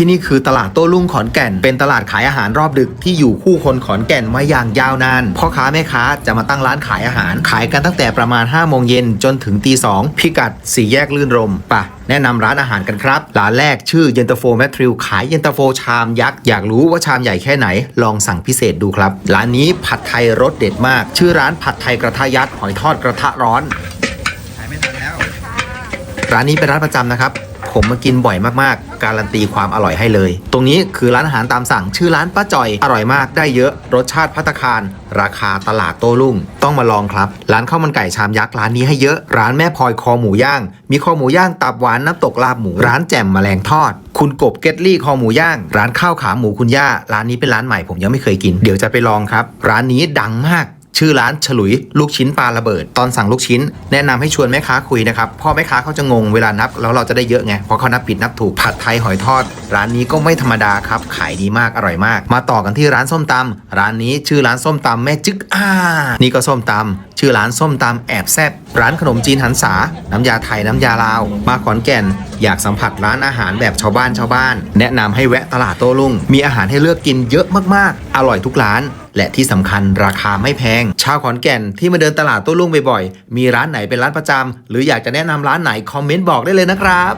ที่นี่คือตลาดโต้รุ่งขอนแก่น เป็นตลาดขายอาหารรอบดึกที่อยู่คู่คนขอนแก่นมาอย่างยาวนานพ่อค้าแม่ค้าจะมาตั้งร้านขายอาหาร ขายกันตั้งแต่ประมาณ5โมงเย็นจนถึงตีสองพิกัดสี่แยกลื่นรมปะแนะนำร้านอาหารกันครับร้านแรกชื่อเยนตาโฟแมทริวขายเยนตาโฟชามยักษ์อยากรู้ว่าชามใหญ่แค่ไหน ลองสั่งพิเศษดูครับ ร้านนี้ผัดไทยรสเด็ดมาก ชื่อร้านผัดไทยกระทะยัดหอยทอดกระทะร้อนขายไม่ทันแล้วร้านนี้เป็นร้านประจำนะครับ ผมมากินบ่อยมากๆ การันตีความอร่อยให้เลย ตรงนี้คือร้านอาหารตามสั่ง ชื่อร้านป้าจ่อย อร่อยมากได้เยอะ รสชาติพัตคาร ราคาตลาดโต้รุ่ง ต้องมาลองครับ ร้านข้าวมันไก่ชามยักษ์ร้านนี้ให้เยอะ ร้านแม่พลอยคอหมูย่าง มีคอหมูย่างตับหวานน้ำตกลาบหมู ร้านแจ่มแมลงทอด คุณกบเกตลี่คอหมูย่าง ร้านข้าวขาหมูคุณย่า ร้านนี้เป็นร้านใหม่ผมยังไม่เคยกิน เดี๋ยวจะไปลองครับ ร้านนี้ดังมาก ชื่อร้านฉลุยลูกชิ้นปลาระเบิด ตอนสั่งลูกชิ้น แนะนำให้ชวนแม่ค้าคุยนะครับพ่อแม่ค้าเขาจะงงเวลานับแล้วเราจะได้เยอะไงเพราะเขานับผิดนับถูกผัดไทยหอยทอด ร้านนี้ก็ไม่ธรรมดาครับ ขายดีมากอร่อยมาก มาต่อกันที่ร้านส้มตำร้านนี้ชื่อร้านส้มตำแม่จึกอ่านี่ก็ส้มตำชื่อร้านส้มตำแอบแซบร้านขนมจีนหันษาน้ำยาไทยน้ำยาลาว มาขอนแก่น อยากสัมผัสร้านอาหารแบบชาวบ้านชาวบ้าน แนะนำให้แวะตลาดโต้รุ่ง มีอาหารให้เลือกกินเยอะมากๆ อร่อยทุกร้าน และที่สำคัญราคาไม่แพง ชาวขอนแก่นที่มาเดินตลาดโต้รุ่งบ่อยๆ มีร้านไหนเป็นร้านประจำหรืออยากจะแนะนำร้านไหนคอมเมนต์บอกได้เลยนะครับ